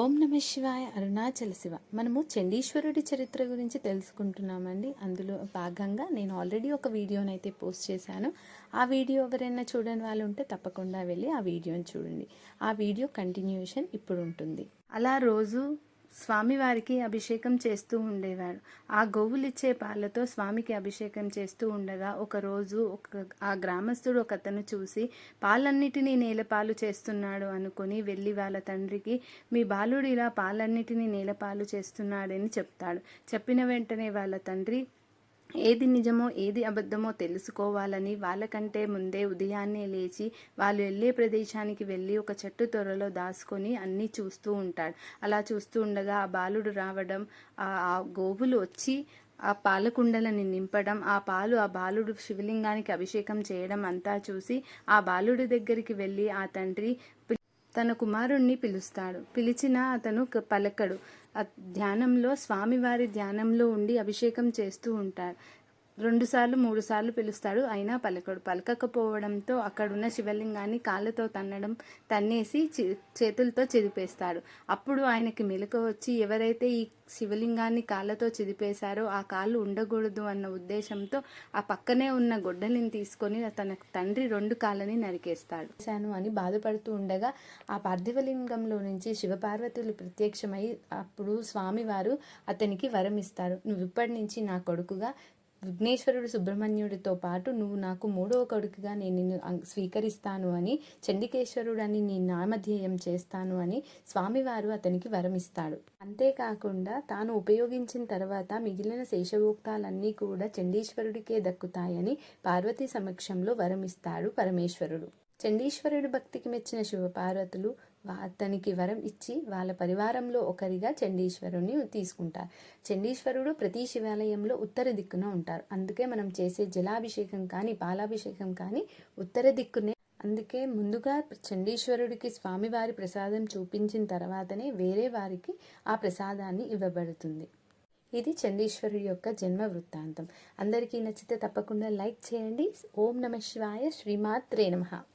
ఓం నమ శివాయ అరుణాచల శివ. మనము చండీశ్వరుడి చరిత్ర గురించి తెలుసుకుంటున్నామండి. అందులో భాగంగా నేను ఆల్రెడీ ఒక వీడియోని అయితే పోస్ట్ చేశాను. ఆ వీడియో ఎవరైనా చూడని వాళ్ళు ఉంటే తప్పకుండా వెళ్ళి ఆ వీడియోని చూడండి. ఆ వీడియో కంటిన్యూషన్ ఇప్పుడు ఉంటుంది. అలా రోజు స్వామివారికి అభిషేకం చేస్తూ ఉండేవాడు. ఆ గోవులిచ్చే పాలతో స్వామికి అభిషేకం చేస్తూ ఉండగా ఒకరోజు ఒక ఆ గ్రామస్తుడు ఒక అతను చూసి పాలన్నిటినీ నేలపాలు చేస్తున్నాడు అనుకుని వెళ్ళి వాళ్ళ తండ్రికి మీ బాలుడు ఇలా పాలన్నిటినీ నేలపాలు చేస్తున్నాడని చెప్తాడు. చెప్పిన వెంటనే వాళ్ళ తండ్రి ఏది నిజమో ఏది అబద్ధమో తెలుసుకోవాలని వాళ్ళకంటే ముందే ఉదయాన్నే లేచి వాళ్ళు వెళ్ళే ప్రదేశానికి వెళ్ళి ఒక చెట్టు త్వరలో దాచుకొని అన్నీ చూస్తూ ఉంటాడు. అలా చూస్తూ ఉండగా ఆ బాలుడు రావడం ఆ గోవులు వచ్చి ఆ పాలకుండలని నింపడం ఆ పాలు ఆ బాలుడు శివలింగానికి అభిషేకం చేయడం అంతా చూసి ఆ బాలుడి దగ్గరికి వెళ్ళి ఆ తండ్రి తన కుమారుణ్ణి పిలుస్తాడు. పిలిచిన అతను పలకడు. ధ్యానంలో స్వామివారి ధ్యానంలో ఉండి అభిషేకం చేస్తూ ఉంటాడు. రెండుసార్లు మూడు సార్లు పిలుస్తాడు. అయినా పలకడు పలకకపోవడంతో అక్కడున్న శివలింగాన్ని కాళ్ళతో తన్నడం తన్నేసి చేతులతో చెదిపేస్తాడు. అప్పుడు ఆయనకి మెలకు వచ్చి ఎవరైతే ఈ శివలింగాన్ని కాళ్ళతో చెదిపేశారో ఆ కాళ్ళు ఉండకూడదు అన్న ఉద్దేశంతో ఆ పక్కనే ఉన్న గొడ్డలిని తీసుకొని తన తండ్రి రెండు కాళ్ళని నరికేస్తాడు. చేశాను అని బాధపడుతూ ఉండగా ఆ పార్థివలింగంలో నుంచి శివపార్వతులు ప్రత్యక్షమై అప్పుడు స్వామివారు అతనికి వరం ఇస్తారు నువ్వు ఇప్పటి నుంచి నా కొడుకుగా విఘ్నేశ్వరుడు సుబ్రహ్మణ్యుడితో పాటు నువ్వు నాకు మూడవ కొడుకుగా నేను నిన్ను స్వీకరిస్తాను అని చండికేశ్వరుడు అని నీ నామధ్యేయం చేస్తాను అని స్వామివారు అతనికి వరమిస్తాడు. అంతేకాకుండా తాను ఉపయోగించిన తర్వాత మిగిలిన శేషభోక్తాలన్నీ కూడా చండీశ్వరుడికే దక్కుతాయని పార్వతీ సమక్షంలో వరమిస్తాడు పరమేశ్వరుడు. చండీశ్వరుడి భక్తికి మెచ్చిన శివపార్వతులు అతనికి వరం ఇచ్చి వాళ్ళ పరివారంలో ఒకరిగా చండీశ్వరుని తీసుకుంటారు. చండీశ్వరుడు ప్రతి శివాలయంలో ఉత్తర దిక్కున ఉంటారు. అందుకే మనం చేసే జలాభిషేకం కానీ పాలాభిషేకం కానీ ఉత్తర దిక్కునే అందుకే ముందుగా చండీశ్వరుడికి స్వామివారి ప్రసాదం చూపించిన తర్వాతనే వేరే వారికి ఆ ప్రసాదాన్ని ఇవ్వబడుతుంది. ఇది చండీశ్వరుడి యొక్క జన్మ వృత్తాంతం. అందరికీ నచ్చితే తప్పకుండా లైక్ చేయండి. ఓం నమ శివాయ శ్రీమాత్రే నమః.